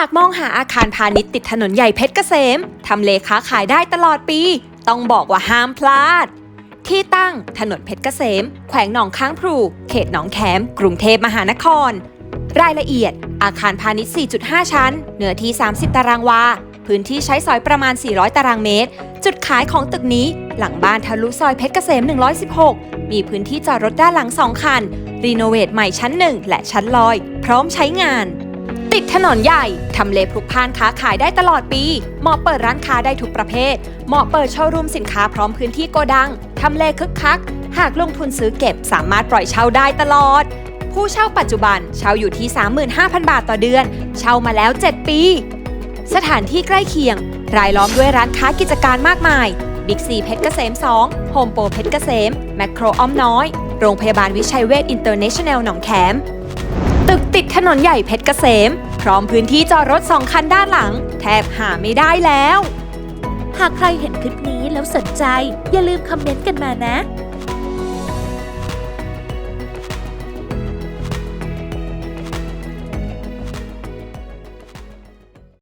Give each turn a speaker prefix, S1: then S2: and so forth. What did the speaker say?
S1: ากมองหาอาคารพาณิชย์ติดถนนใหญ่เพชรเกษม ทำเลค้าขายได้ตลอดปี ต้องบอกว่าห้ามพลาด ที่ตั้งถนนเพชรเกษม แขวงหนองค้างพลูเขตหนองแขม กรุงเทพมหานคร รายละเอียด อาคารพาณิชย์ 4.5 ชั้น เนื้อที่ 30 ตารางวา พื้นที่ใช้สอยประมาณ 400 ตารางเมตร จุดขายของตึกนี้ หลังบ้านทะลุซอยเพชรเกษม 116 มีพื้นที่จอดรถด้านหลัง 2 คัน รีโนเวทใหม่ชั้น 1 และชั้นลอย พร้อมใช้งาน ติดถนนใหญ่ ทำเลพลุกพล่านค้าขายได้ตลอดปี เหมาะเปิดร้านค้าได้ทุกประเภท เหมาะเปิดโชว์รูมสินค้าพร้อมพื้นที่โกดัง ทำเลคึกคัก หากลงทุนซื้อเก็บสามารถปล่อยเช่าได้ตลอด ผู้เช่าปัจจุบันเช่าอยู่ที่ 35,000 บาทต่อเดือน เช่ามาแล้ว 7 ปี สถานที่ใกล้เคียง รายล้อมด้วยร้านค้ากิจการมากมาย บิ๊กซีเพชรเกษม 2 โฮมโปรเพชรเกษม แมคโครอ้อมน้อย โรงพยาบาลวิชัยเวชอินเตอร์เนชั่นแนลหนองแขม ตึกติดถนนใหญ่เพชรเกษม ร้อมพื้นที่จอดรถสองคันด้านหลัง แทบหาไม่ได้แล้ว
S2: หากใครเห็นคลิปนี้แล้วสนใจ อย่าลืมคอมเมนต์กันมานะ